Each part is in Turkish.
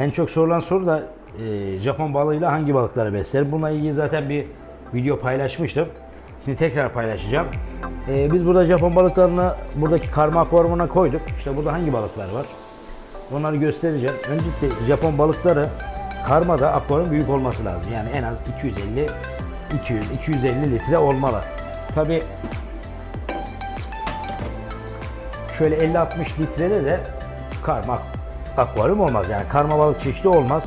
En çok sorulan soru da e, Japon balığıyla hangi balıkları besler? Bununla ilgili zaten bir video paylaşmıştım. Şimdi tekrar paylaşacağım. E, biz burada Japon balıklarını buradaki karma akvaryumuna koyduk. İşte burada hangi balıklar var? Onları göstereceğim. Öncelikle Japon balıkları karmada akvaryum büyük olması lazım. Yani en az 250 200 250 litre olmalı. Tabi şöyle 50-60 litrede de karma akvaryum olmaz. Yani karma balık çeşidi olmaz.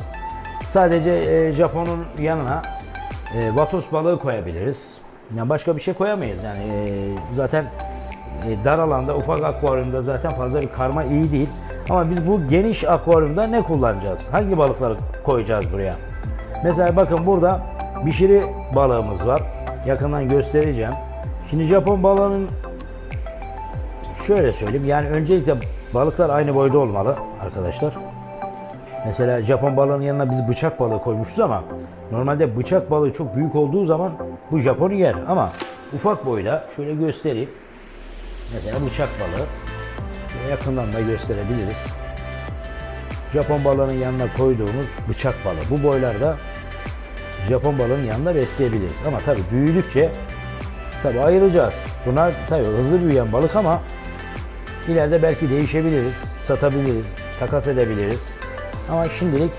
Sadece e, Japon'un yanına e, vatos balığı koyabiliriz. Yani başka bir şey koyamayız. Yani e, zaten e, dar alanda ufak akvaryumda zaten fazla bir karma iyi değil. Ama biz bu geniş akvaryumda ne kullanacağız? Hangi balıkları koyacağız buraya? Mesela bakın burada bişiri balığımız var. Yakından göstereceğim. Şimdi Japon balığının şöyle söyleyeyim. Yani öncelikle balıklar aynı boyda olmalı arkadaşlar. Mesela Japon balığının yanına biz bıçak balığı koymuşuz ama normalde bıçak balığı çok büyük olduğu zaman bu Japon'u yer ama ufak boyda şöyle göstereyim. Mesela bıçak balığı Şöyle yakından da gösterebiliriz. Japon balığının yanına koyduğumuz bıçak balığı. Bu boylarda Japon balığının yanında besleyebiliriz. Ama tabii büyüdükçe tabii ayıracağız. Bunlar tabii hızlı büyüyen balık ama ileride belki değişebiliriz, satabiliriz, takas edebiliriz. Ama şimdilik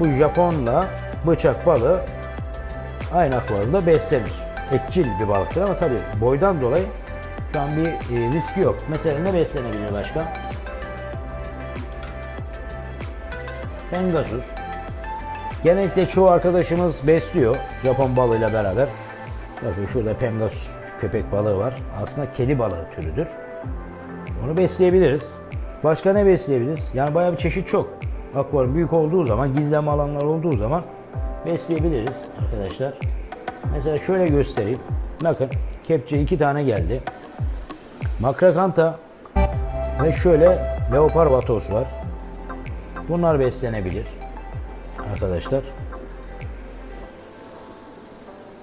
bu Japonla bıçak balığı aynı akvaryumda beslenir. Etçil bir balıktır ama tabii boydan dolayı şu an bir e, riski yok. Mesela ne beslenebilir başka? Pengasus. Genellikle çoğu arkadaşımız besliyor Japon balığıyla beraber. Bakın şurada Pengasus köpek balığı var. Aslında kedi balığı türüdür. Onu besleyebiliriz. Başka ne besleyebiliriz? Yani bayağı bir çeşit çok. Akvaryum büyük olduğu zaman, gizlenme alanlar olduğu zaman besleyebiliriz arkadaşlar. Mesela şöyle göstereyim. Bakın kepçe iki tane geldi. Makrakanta ve şöyle leopar vatos var. Bunlar beslenebilir arkadaşlar.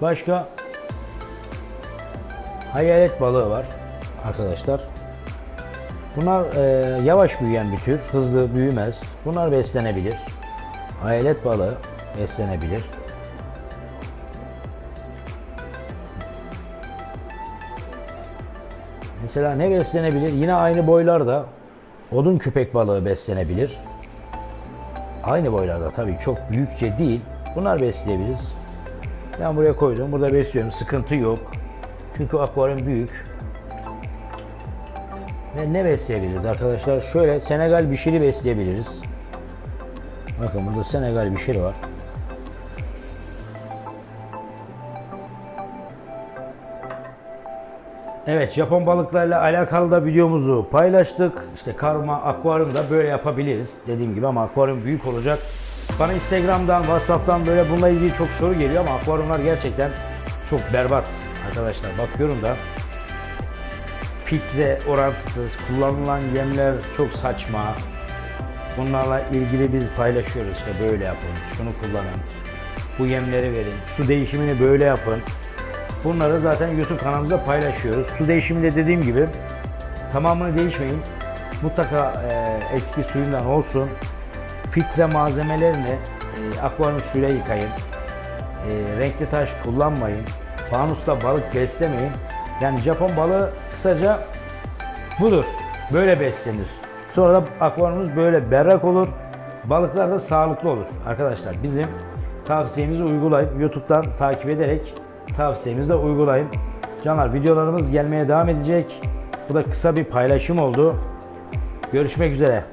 Başka hayalet balığı var arkadaşlar. Bunlar e, yavaş büyüyen bir tür, hızlı büyümez. Bunlar beslenebilir. Hayalet balığı beslenebilir. Mesela ne beslenebilir? Yine aynı boylarda odun köpek balığı beslenebilir. Aynı boylarda tabii çok büyükçe değil. Bunlar besleyebiliriz. Ben buraya koydum. Burada besliyorum. Sıkıntı yok. Çünkü akvaryum büyük. Ve ne besleyebiliriz arkadaşlar? Şöyle Senegal bişiri besleyebiliriz. Bakın burada Senegal bişiri var. Evet Japon balıklarla alakalı da videomuzu paylaştık. İşte karma akvaryumda böyle yapabiliriz. Dediğim gibi ama akvaryum büyük olacak. Bana Instagram'dan, Whatsapp'tan böyle bununla ilgili çok soru geliyor ama akvaryumlar gerçekten çok berbat arkadaşlar. Bakıyorum da filtre orantısız, kullanılan yemler çok saçma. Bunlarla ilgili biz paylaşıyoruz işte böyle yapın, şunu kullanın, bu yemleri verin, su değişimini böyle yapın. Bunları zaten YouTube kanalımızda paylaşıyoruz. Su değişimi de dediğim gibi tamamını değişmeyin. Mutlaka e, eski suyundan olsun. Filtre malzemelerini e, akvaryum suyla yıkayın. E, renkli taş kullanmayın. Fanusta balık beslemeyin. Yani Japon balığı kısaca budur. Böyle beslenir. Sonra da akvaryumumuz böyle berrak olur. Balıklar da sağlıklı olur. Arkadaşlar bizim tavsiyemizi uygulayıp YouTube'dan takip ederek tavsiyemizi de uygulayın. Canlar videolarımız gelmeye devam edecek. Bu da kısa bir paylaşım oldu. Görüşmek üzere.